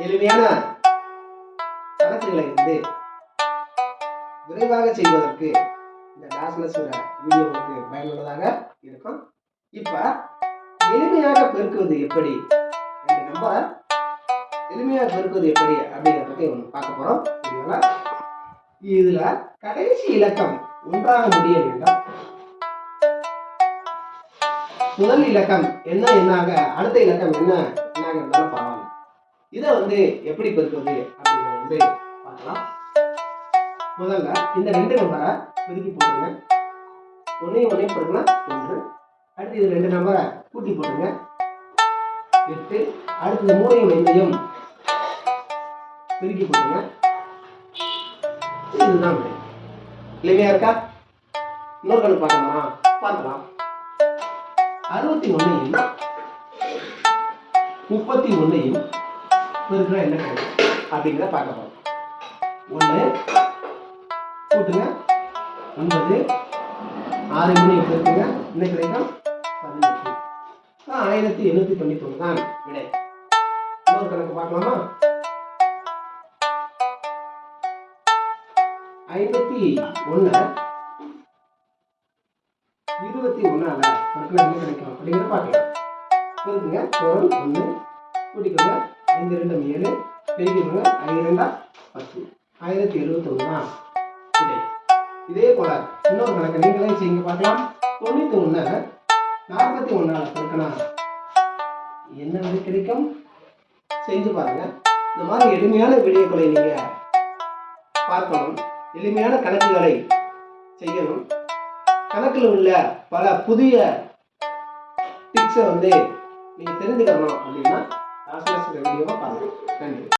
எளிமையான கணக்குகளை வந்து விரைவாக செய்வதற்கு இந்த டாஸ்மஸோட வீடியோ உங்களுக்கு பயனுள்ளதாக இருக்கும். இப்போ எளிமையாக பெருக்குவது எப்படி? ரெண்டு நம்பரை எளிமையாக பெருக்குவது எப்படி அப்படிங்கிறத பற்றி ஒன்று பார்க்க போகிறோம் சரிங்களா இதில் கடைசி இலக்கம் ஒன்றாக முடிய வேண்டும் முதல் இலக்கம் என்ன என்னாக அடுத்த இலக்கம் என்ன என்னாக இதை வந்து எப்படி பெருக்குவது அப்படிங்கிறத வந்து பார்க்கலாம். முதல்ல இந்த ரெண்டு நம்பரை பெருக்கி போடுங்க ஒன்றையும் ஒன்றையும் பெருக்கலாம் ஒன்று. அடுத்து இது ரெண்டு நம்பரை கூட்டி போடுங்க எட்டு. அடுத்து மூணையும் ரெண்டையும் பெருக்கி போடுங்க இதுதான் எளிமையா இருக்கா? இன்னொரு கணக்கு பார்க்கலாமா? பார்க்கலாம். அறுபத்தி ஒன்றையும் முப்பத்தி ஒன்றையும் பெருக்கினா என்ன கிடைக்கும் அப்படிங்கிறத பார்க்க போகிறோம் ஒன்று கூட்டுங்க. ஒன்பது ஆறு மணி எடுத்துருக்குங்க என்ன கிடைக்கும்? பதினெட்டு. ஆ, ஆயிரத்தி எண்ணூத்தி தொண்ணூத்தி ஒன்று தான் விடை. இன்னொரு கணக்கு பார்க்கலாமா? ஐம்பத்தி ஒன்று இருபத்தி ஒன்னால பொருட்கள் என்ன கிடைக்கும் அப்படிங்கிறத பார்க்கலாம். பெருக்குங்க ஒரு ஒன்று கூட்டிக்கோங்க. ஐந்து ரெண்டும் ஏழு பெருக்கிக்கோங்க ஐந்து ரெண்டா பத்து. ஆயிரத்தி எழுபத்தொன்னு தான் விடை இதே போல இன்னொரு கணக்கு நீங்களே செய்யுங்க பார்க்கலாம். தொண்ணூத்தி ஒண்ணு நாற்பத்தி ஒன்னால பெருக்கினா என்ன விடை கிடைக்கும்? செஞ்சு பாருங்க. இந்த மாதிரி எளிமையான வீடியோக்களை நீங்க பார்க்கணும். எளிமையான கணக்குகளை செய்யணும். கணக்கில் உள்ள பல புதிய டிப்ஸை வந்து நீங்கள் தெரிஞ்சுக்கணும் அப்படின்னா Hazle se le Padre. Ven.